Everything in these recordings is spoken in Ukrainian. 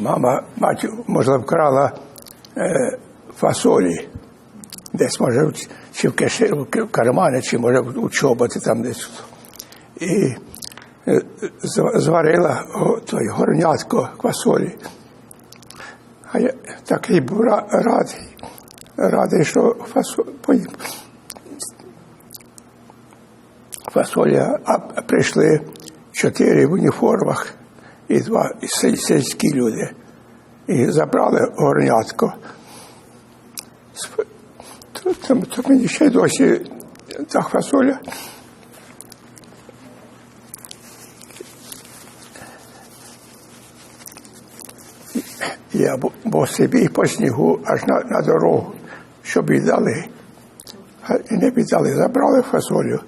Мама, мать, може, вкрала е, фасолі. Десь, може, чи в, киші, в кармані, чи може у чоботи там десь. І е, зварила той горнятко квасолі. А я такий був радий, радий, що фасоль поїм. Фасоля, а прийшли чотири в уніформах і два сільські люди. І забрали горнятко. Сп- То, мені ще досі та фасоля. Я бо- біг по снігу аж на, на дорогу, щоб віддали. І не віддали, забрали фасолю.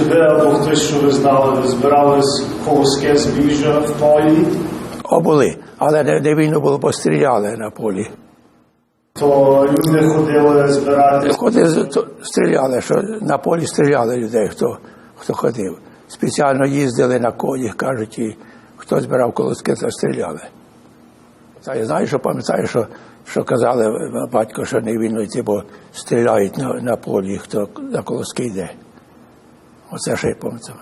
Ви або хтось, що ви знали, ви збирались колоске збіжжя в полі, О, були, але не, не вільно було, бо стріляли на полі. то люди ходили збирати Ходили, то стріляли, що на полі стріляли людей, хто, хто ходив. Спеціально їздили на конях, кажуть, і хто збирав колоски, то стріляли. Та я знаю, що пам'ятаю, що, що казали батько, що не вільно йти, бо стріляють на, на полі, хто на колоски йде. Оце ще й пам'ятаю.